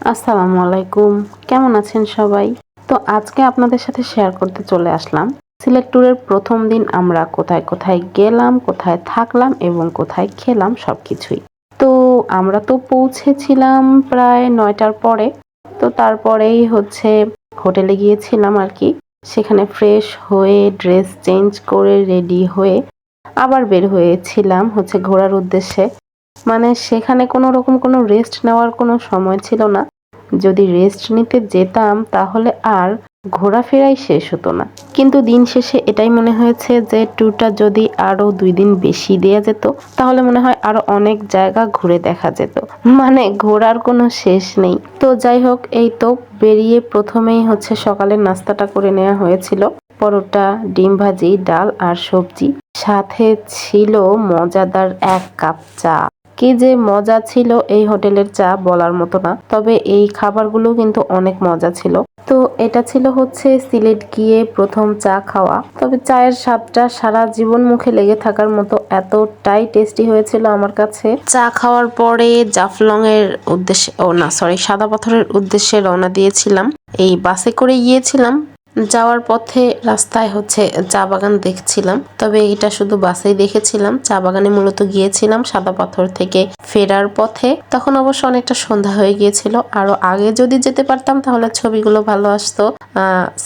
আসসালামু আলাইকুম। কেমন আছেন সবাই? তো আজকে আপনাদের সাথে শেয়ার করতে চলে আসলাম। সিলেট ট্যুরের প্রথম দিন আমরা কোথায় কোথায় গেলাম, কোথায় থাকলাম এবং কোথায় খেলাম সব কিছুই তো আমরা তো পৌঁছেছিলাম প্রায় নয়টার পরে। তো তারপরেই হচ্ছে হোটেলে গিয়েছিলাম আর কি সেখানে ফ্রেশ হয়ে ড্রেস চেঞ্জ করে রেডি হয়ে আবার বের হয়েছিলাম হচ্ছে ঘোরার উদ্দেশ্যে। মানে সেখানে কোনো রকম কোনো রেস্ট নেওয়ার কোনো সময় ছিল না। যদি রেস্ট নিতে যেতাম তাহলে আর ঘোরাফেরাই শেষ হতো না। কিন্তু দিন শেষে এটাই মনে হয়েছে যে ট্যুরটা যদি আরও দুই দিন বেশি দেয়া যেত, তাহলে মনে হয় আরও অনেক জায়গা ঘুরে দেখা যেত। মানে ঘোরার কোনো শেষ নেই। তো যাই হোক, এই তো বেরিয়ে প্রথমেই হচ্ছে সকালের নাস্তাটা করে নেওয়া হয়েছিল। পরোটা, ডিম ভাজি, ডাল আর সবজি। সাথে ছিল মজাদার এক কাপ চা। কি যে মজা ছিল এই হোটেলের চা বলার মতো না। তবে এই খাবারগুলো কিন্তু অনেক মজা ছিল। তো এটা ছিল হচ্ছে সিলেট গিয়ে প্রথম চা খাওয়া। তবে চায়ের স্বাদটা সারা জীবন মুখে লেগে থাকার মতো এতটাই টেস্টি হয়েছিল আমার কাছে। চা খাওয়ার পরে জাফলং এর উদ্দেশ্যে, ও না সরি সাদা পাথরের উদ্দেশ্যে রওনা দিয়েছিলাম। এই বাসে করে গিয়েছিলাম। যাওয়ার পথে রাস্তায় হচ্ছে চা বাগান দেখছিলাম। তবে এটা শুধু বাসেই দেখেছিলাম। চা বাগানে মূলত গিয়েছিলাম সাদা পাথর থেকে ফেরার পথে। তখন অবশ্য অনেকটা সন্ধ্যা হয়ে গিয়েছিল। আরও আগে যদি যেতে পারতাম তাহলে ছবিগুলো ভালো আসতো।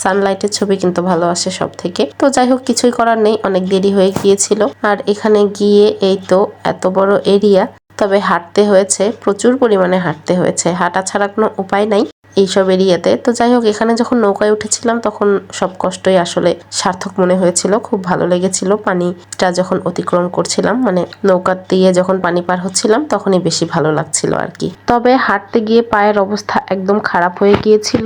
সানলাইটের ছবি কিন্তু ভালো আসে সব থেকে তো যাই হোক, কিছুই করার নেই। অনেক দেরি হয়ে গিয়েছিল। আর এখানে গিয়ে এই তো এত বড় এরিয়া। তবে হাঁটতে হয়েছে। প্রচুর পরিমাণে হাঁটতে হয়েছে। হাঁটা ছাড়া কোনো উপায় নাই। এইসব এরিয়াতে। তো যাই হোক, এখানে যখন নৌকায় উঠেছিলাম, তখন সব কষ্টই আসলে সার্থক মনে হয়েছিল। খুব ভালো লেগেছিল। পানিটা যখন অতিক্রম করছিলাম মানে নৌকা দিয়ে যখন পানি পার হচ্ছিলাম, তখনই বেশি ভালো লাগছিল আর কি। তবে হাঁটতে গিয়ে পায়ের অবস্থা একদম খারাপ হয়ে গিয়েছিল।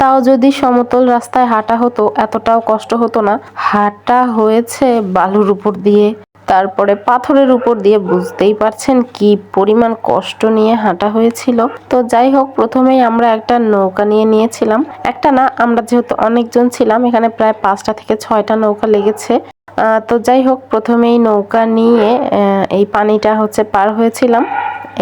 তাও যদি সমতল রাস্তায় হাঁটা হতো, এতটাও কষ্ট হতো না। হাঁটা হয়েছে বালুর উপর দিয়ে। তারপরে পাথরের উপর দিয়ে বুঝতেই পারছেন কি পরিমাণ কষ্ট নিয়ে হাঁটা হয়েছিল। তো যাই হোক, প্রথমেই আমরা একটা নৌকা নিয়ে নিয়েছিলাম। একটা না, আমরা যেহেতু অনেকজন ছিলাম, এখানে প্রায় পাঁচটা থেকে ছয়টা নৌকা লেগেছে। তো যাই হোক, প্রথমেই নৌকা নিয়ে এই পানিটা হচ্ছে পার হয়েছিলাম।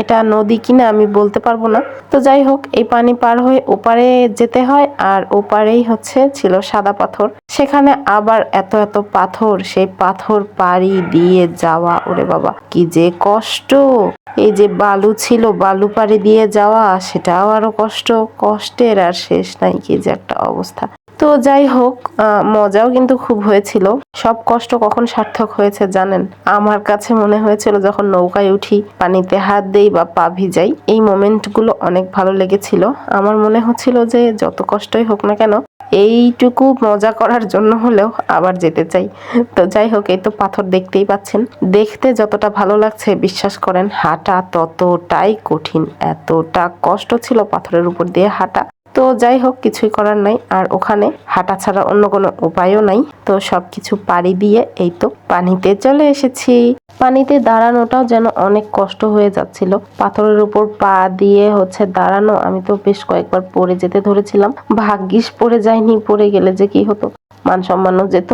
এটা নদী কিনা আমি বলতে পারব না। তো যাই হোক, এই পানি পার হয়ে ওপারে যেতে হয় আর ওপারেই হচ্ছে ছিল সাদা পাথর। সেখানে আবার এত এত পাথর, সেই পাথর পাড়ি দিয়ে যাওয়া, ওরে বাবা, কি যে কষ্ট। এই যে বালু ছিল, বালু পাড়ি দিয়ে যাওয়া, সেটাও আরও কষ্ট, কষ্টের আর শেষ নাই, কি যে একটা অবস্থা। তো যাই হোক মজাও কিন্তু খুব হয়েছিল। সব কষ্ট কখন সার্থক হয়েছে জানেন? আমার কাছে মনে হয়েছিল যখন নৌকায় উঠি, পানিতে হাত দেই বা পা ভিজাই, এই মোমেন্টগুলো অনেক ভালো লেগেছিল। আমার মনে হচ্ছিল যে যত কষ্টই হোক না কেন, এইটুকু মজা করার জন্য হলেও আবার যেতে চাই। তো যাই হোক, এই তো পাথর দেখতেই পাচ্ছেন। দেখতে যতটা ভালো লাগছে, বিশ্বাস করেন, হাঁটা ততটাই কঠিন। এতটা কষ্ট ছিল পাথরের উপর দিয়ে হাঁটা। তো যাই হোক, কিছুই করার নাই। আর ওখানে হাঁটা ছাড়া অন্য কোনো উপায়ও নাই। তো সব কিছু পাড়ি দিয়ে এই তো পানিতে চলে এসেছি। পানিতে দাঁড়ানোটাও যেন অনেক কষ্ট হয়ে যাচ্ছিল। পাথরের উপর পা দিয়ে হচ্ছে দাঁড়ানো, আমি তো বেশ কয়েকবার পড়ে যেতে ধরেছিলাম। ভাগ্যিস পড়ে যায়নি, পড়ে গেলে যে কি হতো? মান সম্মানও যেত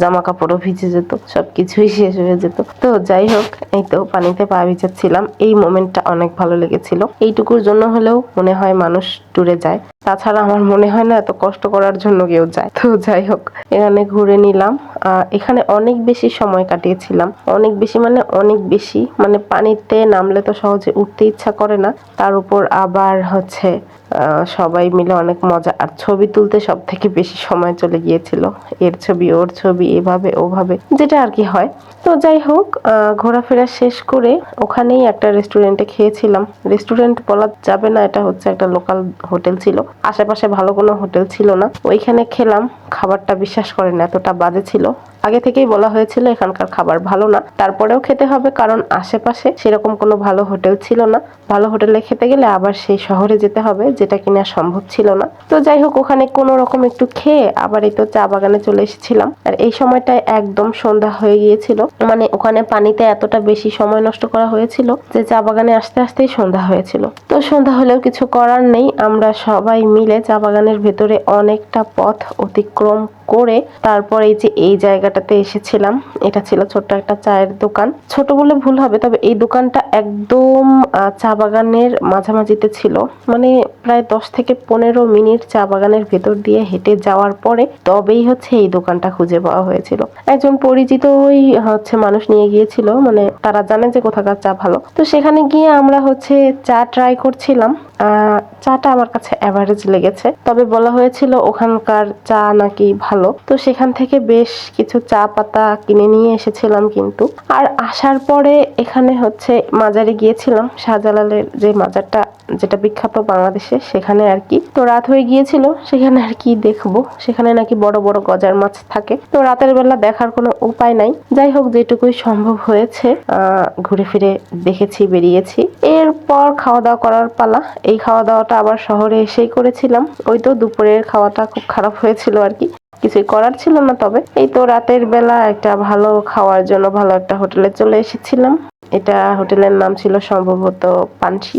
জামা কাপড়ও ভিজে যেত, সবকিছুই শেষ হয়ে যেত। তো যাই হোক, এই তো পানিতে পা ভিজাচ্ছিলাম এই মোমেন্টটা অনেক ভালো লেগেছিল। এইটুকুর জন্য হলেও মনে হয় মানুষ টুরে যায়। তাছাড়া আমার মনে হয় না এত কষ্ট করার জন্য কেউ যায়। তো যাই হোক, এখানে ঘুরে নিলাম। এখানে অনেক বেশি সময় কাটিয়েছিলাম। অনেক বেশি মানে অনেক বেশি। মানে পানিতে নামলে তো সহজে উঠতে ইচ্ছা করে না। তার উপর আবার হচ্ছে সবাই মিলে অনেক মজা। আর ছবি তুলতে সব থেকে বেশি সময় চলে গিয়েছিল। এর ছবি, ওর ছবি, এভাবে, ওভাবে, যেটা আর কি হয়। তো যাই হোক ঘোরাফেরা শেষ করে ওখানেই একটা রেস্টুরেন্টে খেয়েছিলাম। রেস্টুরেন্ট বলা যাবে না, এটা হচ্ছে একটা লোকাল হোটেল ছিল। আশেপাশে ভালো কোনো হোটেল ছিল না। ওইখানে খেলাম, খাবারটা বিশ্বাস করেন, এতটা বাজে ছিল। আগে থেকেই বলা হয়েছিল এখানকার খাবার ভালো না। তারপরেও খেতে হবে, কারণ আশেপাশে সেরকম কোনো ভালো হোটেল ছিল না। ভালো হোটেলে খেতে গেলে আবার সেই শহরে যেতে হবে, যেটা কিনা সম্ভব ছিল না। তো যাই হোক, ওখানে কোনো রকম একটু খেয়ে আবার এই তো চা বাগানে চলে এসেছিলাম। আর এই সময়টায় একদম সন্ধ্যা হয়ে গিয়েছিল। মানে ওখানে পানিতে এতটা বেশি সময় নষ্ট করা হয়েছিল যে চা বাগানে আসতে আসতেই সন্ধ্যা হয়েছিল। তো সন্ধ্যা হলেও কিছু করার নেই। আমরা সবাই মিলে চা বাগানের ভেতরে অনেকটা পথ অতিক্রম করে তারপরে এই যে এই জায়গা জায়গাটাতে এসেছিলাম। এটা ছিল ছোট্ট একটা চায়ের দোকান। ছোট বলে ভুল হবে, তবে এই দোকানটা একদম চা বাগানের মাঝামাঝিতে ছিল। মানে প্রায় দশ থেকে পনেরো মিনিট চা বাগানের ভেতর দিয়ে হেঁটে যাওয়ার পরে তবেই হচ্ছে এই দোকানটা খুঁজে পাওয়া হয়েছিল। একজন পরিচিত ওই হচ্ছে মানুষ নিয়ে গিয়েছিল মানে তারা জানে যে কোথাকার চা ভালো। তো সেখানে গিয়ে আমরা হচ্ছে চা ট্রাই করছিলাম চাটা আমার কাছে অ্যাভারেজ লেগেছে। তবে বলা হয়েছিল ওখানকার চা নাকি ভালো। তো সেখান থেকে বেশ কিছু চা পাতা কিনে নিয়ে এসেছিলাম কিন্তু। আর আসার পরে এখানে হচ্ছে মাজারে গিয়েছিলাম, শাহজালালের যে মাজারটা, যেটা বিখ্যাত বাংলাদেশে সেখানে আর কি। তো রাত হয়ে গিয়েছিল, সেখানে আর কি দেখব। সেখানে নাকি বড় বড় গজার মাছ থাকে। তো রাতের বেলা দেখার কোনো উপায় নাই। যাই হোক, যেটুকুই সম্ভব হয়েছে ঘুরে ফিরে দেখেছি, বেরিয়েছি। এরপর খাওয়া দাওয়া করার পালা। এই খাওয়া দাওয়াটা আবার শহরে এসেই করেছিলাম। ওই তো দুপুরের খাওয়াটা খুব খারাপ হয়েছিল আর কি। কিছুই করার ছিল না তবে। এই তো রাতের বেলা একটা ভালো খাওয়ার জন্য ভালো একটা হোটেলে চলে এসেছিলাম। এটা হোটেলের নাম ছিল সম্ভবত পানসি।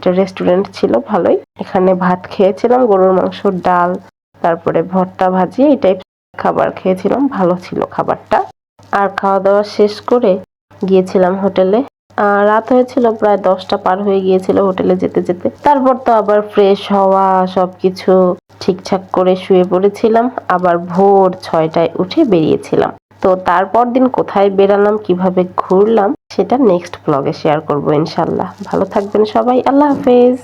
এটা রেস্টুরেন্ট ছিল, ভালোই। এখানে ভাত খেয়েছিলাম, গরুর মাংস, ডাল, তারপরে ভর্তা ভাজি, এই টাইপ খাবার খেয়েছিলাম, ভালো ছিল খাবারটা। আর খাওয়া দাওয়া শেষ করে গিয়েছিলাম হোটেলে। রাত হয়েছিল প্রায় দশটা পার হয়ে গিয়েছিল হোটেলে যেতে যেতে। তারপর তো আবার ফ্রেশ হওয়া, সবকিছু ঠিকঠাক করে শুয়ে পড়েছিলাম। আবার ভোর ছয়টায় উঠে বেরিয়েছিলাম। তো তারপর দিন কোথায় বেরালাম কীভাবে ঘুরলাম, সেটা নেক্সট ব্লগে শেয়ার করব ইনশাল্লাহ ভালো থাকবেন সবাই, আল্লাহ হাফেজ।